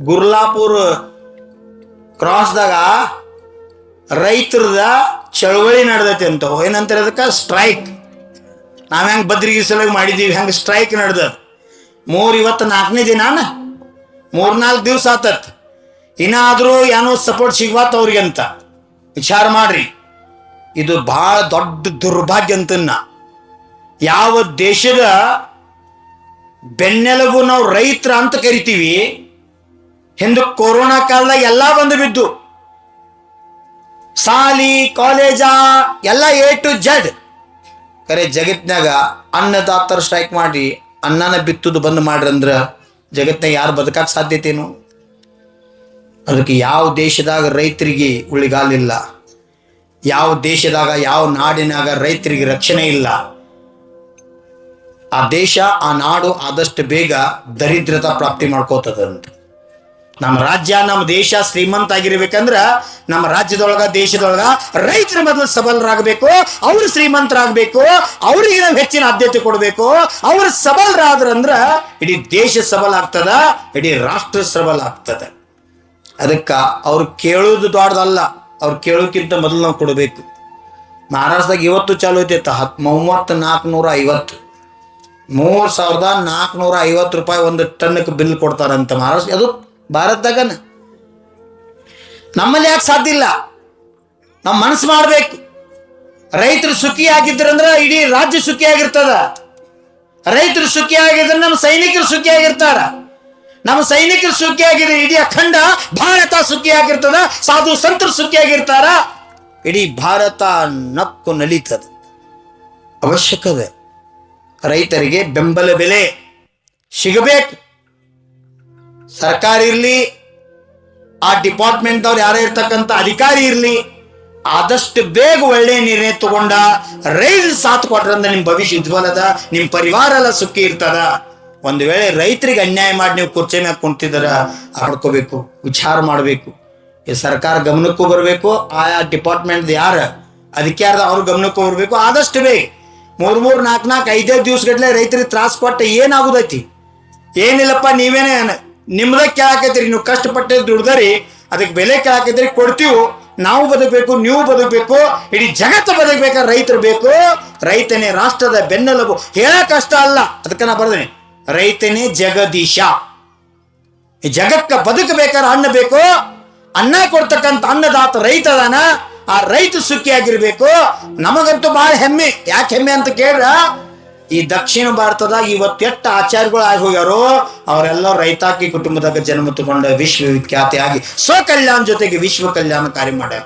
ಗುರ್ಲಾಪುರ್ ಕ್ರಾಸ್ದಾಗ ರೈತರದ ಚಳವಳಿ ನಡೆದೈತಿ ಅಂತ. ಏನಂತಾರೆ ಅದಕ್ಕೆ? ಸ್ಟ್ರೈಕ್. ನಾವು ಹೆಂಗ್ ಬದ್ರಿಗೆ ಸಲುವಾಗಿ ಮಾಡಿದೀವಿ, ಹೆಂಗ್ ಸ್ಟ್ರೈಕ್ ನಡೆದ. ಮೂರು ಇವತ್ತು ನಾಲ್ಕನೇ ದಿನಾನ ಮೂರ್ನಾಲ್ಕು ದಿವಸ ಆತತ್. ಇನ್ನಾದ್ರೂ ಏನೋ ಸಪೋರ್ಟ್ ಸಿಗ್ವಾತ ಅವ್ರಿಗೆ ಅಂತ ವಿಚಾರ ಮಾಡ್ರಿ. ಇದು ಬಹಳ ದೊಡ್ಡ ದುರ್ಭಾಗ್ಯ ಅಂತನ್ನ. ಯಾವ ದೇಶದ ಬೆನ್ನೆಲುಬು ನಾವು ರೈತರ ಅಂತ ಕರಿತೀವಿ ಹಿಂದೆ ಕೊರೋನಾ ಕಾಲದಾಗ ಎಲ್ಲ ಬಂದು ಬಿದ್ದು. ಸಾಲಿ ಕಾಲೇಜ, ಎಲ್ಲ ಎ ಟು ಜಡ್ ಕರೆ ಜಗತ್ನಾಗ ಅನ್ನದಾತರ ಸ್ಟ್ರೈಕ್ ಮಾಡಿ ಅನ್ನನ ಬಿತ್ತುದು ಬಂದ್ ಮಾಡ್ರಿ ಅಂದ್ರ ಜಗತ್ನಾಗ ಯಾರು ಬದುಕಕ್ಕೆ ಸಾಧ್ಯತೆನು? ಅದಕ್ಕೆ ಯಾವ ದೇಶದಾಗ ರೈತರಿಗೆ ಉಳಿಗಾಲಿಲ್ಲ ಯಾವ ದೇಶದಾಗ, ಯಾವ ನಾಡಿನಾಗ ರೈತರಿಗೆ ರಕ್ಷಣೆ ಇಲ್ಲ. ಆ ದೇಶ, ಆ ನಾಡು ಆದಷ್ಟು ಬೇಗ ದರಿದ್ರತಾ ಪ್ರಾಪ್ತಿ ಮಾಡ್ಕೋತದಂತ. ನಮ್ಮ ರಾಜ್ಯ ನಮ್ಮ ದೇಶ ಶ್ರೀಮಂತ ಆಗಿರ್ಬೇಕಂದ್ರ ನಮ್ಮ ರಾಜ್ಯದೊಳಗ ದೇಶದೊಳಗ ರೈತರ ಮೊದಲು ಸಬಲರಾಗಬೇಕು ಅವರು ಶ್ರೀಮಂತರಾಗಬೇಕು ಅವರಿಗೆ ನಾವು ಹೆಚ್ಚಿನ ಆದ್ಯತೆ ಕೊಡಬೇಕು. ಅವರು ಸಬಲರಾದ್ರಂದ್ರ ಇಡೀ ದೇಶ ಸಬಲ ಆಗ್ತದ ಇಡೀ ರಾಷ್ಟ್ರ ಸಬಲ ಆಗ್ತದ ಅದಕ್ಕ ಅವ್ರು ಕೇಳೋದು ದೊಡ್ಡದಲ್ಲ ಅವ್ರು ಕೇಳೋಕ್ಕಿಂತ ಮೊದಲು ನಾವು ಕೊಡಬೇಕು. ಮಹಾರಾಷ್ಟ್ರದಾಗ ಇವತ್ತು ಚಾಲು ಐತೆ ಹತ್ ಮೂವತ್ತು ನಾಲ್ಕುನೂರ ಐವತ್ತು. ಮೂರು ಸಾವಿರದ ನಾಲ್ಕುನೂರ ಐವತ್ತು ರೂಪಾಯಿ ಒಂದು ಟನ್ಕ್ಕೆ ಬಿಲ್ ಕೊಡ್ತಾರಂತ ಮಹಾರಾಷ್ಟ್ರ ಅದು ಭಾರತದಾಗನ. ನಮ್ಮಲ್ಲಿ ಯಾಕೆ ಸಾಧ್ಯ ಇಲ್ಲ? ನಮ್ಮ ಮನಸ್ಸು ಮಾಡಬೇಕು. ರೈತರು ಸುಖಿಯಾಗಿದ್ರಂದ್ರೆ ಇಡೀ ರಾಜ್ಯ ಸುಖಿಯಾಗಿರ್ತದ ರೈತರು ಸುಖಿಯಾಗಿದ್ರೆ ನಮ್ಮ ಸೈನಿಕರು ಸುಖಿಯಾಗಿರ್ತಾರ ನಮ್ಮ ಸೈನಿಕರು ಸುಖಿಯಾಗಿದ್ರೆ ಇಡೀ ಅಖಂಡ ಭಾರತ ಸುಖಿಯಾಗಿರ್ತದ ಸಾಧು ಸಂತರು ಸುಖಿಯಾಗಿರ್ತಾರ ಇಡೀ ಭಾರತ ನಕ್ಕು ನಲಿತದ. ಅವಶ್ಯಕವೇ ರೈತರಿಗೆ ಬೆಂಬಲ ಬೆಲೆ ಸಿಗಬೇಕು. ಸರ್ಕಾರ ಇರಲಿ, ಆ ಡಿಪಾರ್ಟ್ಮೆಂಟ್ದವ್ರು ಯಾರೇ ಇರ್ತಕ್ಕಂಥ ಅಧಿಕಾರಿ ಇರಲಿ, ಆದಷ್ಟು ಬೇಗ ಒಳ್ಳೆ ನಿರ್ಣಯ ತಗೊಂಡ ರೈಲ್ ಸಾತ್ ಕೊಟ್ರಂದ ನಿಮ್ಮ ಭವಿಷ್ಯ ಉಜ್ವಲದ ನಿಮ್ಮ ಪರಿವಾರ ಎಲ್ಲ ಸುಖಿ ಇರ್ತದ. ಒಂದು ವೇಳೆ ರೈತರಿಗೆ ಅನ್ಯಾಯ ಮಾಡಿ ನೀವು ಕುರ್ಚೆ ಮ್ಯಾಗ ಕುಂತಿದ್ರ, ಆಡ್ಕೋಬೇಕು, ವಿಚಾರ ಮಾಡಬೇಕು. ಈ ಸರ್ಕಾರ ಗಮನಕ್ಕೂ ಬರಬೇಕು ಆಯಾ ಡಿಪಾರ್ಟ್ಮೆಂಟ್ ಯಾರ, ಅಧಿಕಾರದ ಅವ್ರ ಗಮನಕ್ಕೂ ಬರಬೇಕು, ಆದಷ್ಟು ಬೇಗ. ಮೂರು ಮೂರು ನಾಲ್ಕು ನಾಲ್ಕು ಐದೈದು ದಿವ್ಸಗಟ್ಲೆ ರೈತರಿಗೆ ತ್ರಾಸ ಕೊಟ್ಟ ಏನಾಗುದೈತಿ? ಏನಿಲ್ಲಪ್ಪ, ನೀವೇನೇ ನಿಮ್ದ ಕೇಳಾಕತ್ತೀರಿ, ನೀವು ಕಷ್ಟಪಟ್ಟೆ ದುಡ್ದರಿ, ಅದಕ್ಕೆ ಬೆಲೆ ಕೇಳಾಕತ್ತೀರಿ, ಕೊಡ್ತೀವಿ, ನಾವು ಬದುಕಬೇಕು, ನೀವು ಬದುಕಬೇಕು, ಇಡೀ ಜಗತ್ತು ಬದುಕಬೇಕಾದ್ರೆ ರೈತರು ಬೇಕು, ರೈತನೇ ರಾಷ್ಟ್ರದ ಬೆನ್ನೆಲುಬು. ಹೇಳಕ್ ಕಷ್ಟ ಅಲ್ಲ, ಅದಕ್ಕೆ ನಾ ಬರ್ದೇನೆ. ರೈತನೇ ಜಗದೀಶ. ಈ ಜಗಕ್ಕ ಬದುಕಬೇಕಾದ್ರೆ ಅನ್ನ ಬೇಕು, ಅನ್ನ ಕೊಡ್ತಕ್ಕಂಥ ಅನ್ನದಾತ ರೈತ ಅದಾನ ಆ ರೈತ ಸುಖಿಯಾಗಿರ್ಬೇಕು. ನಮಗಂತೂ ಬಹಳ ಹೆಮ್ಮೆ, ಯಾಕೆ ಹೆಮ್ಮೆ ಅಂತ ಕೇಳ್ರ ಈ ದಕ್ಷಿಣ ಭಾರತದಾಗ ಇವತ್ತೆಟ್ಟ ಆಚಾರ್ಯಗಳು ಆಗಿ ಹೋಗ್ಯಾರೋ, ಅವರೆಲ್ಲ ರೈತಾಕಿ ಕುಟುಂಬದಾಗ ಜನ್ಮ ತಗೊಂಡ ವಿಶ್ವವಿಖ್ಯಾತಿಯಾಗಿ ಸ್ವಕಲ್ಯಾಣ ಜೊತೆಗೆ ವಿಶ್ವ ಕಲ್ಯಾಣ ಕಾರ್ಯ ಮಾಡ್ಯಾರ.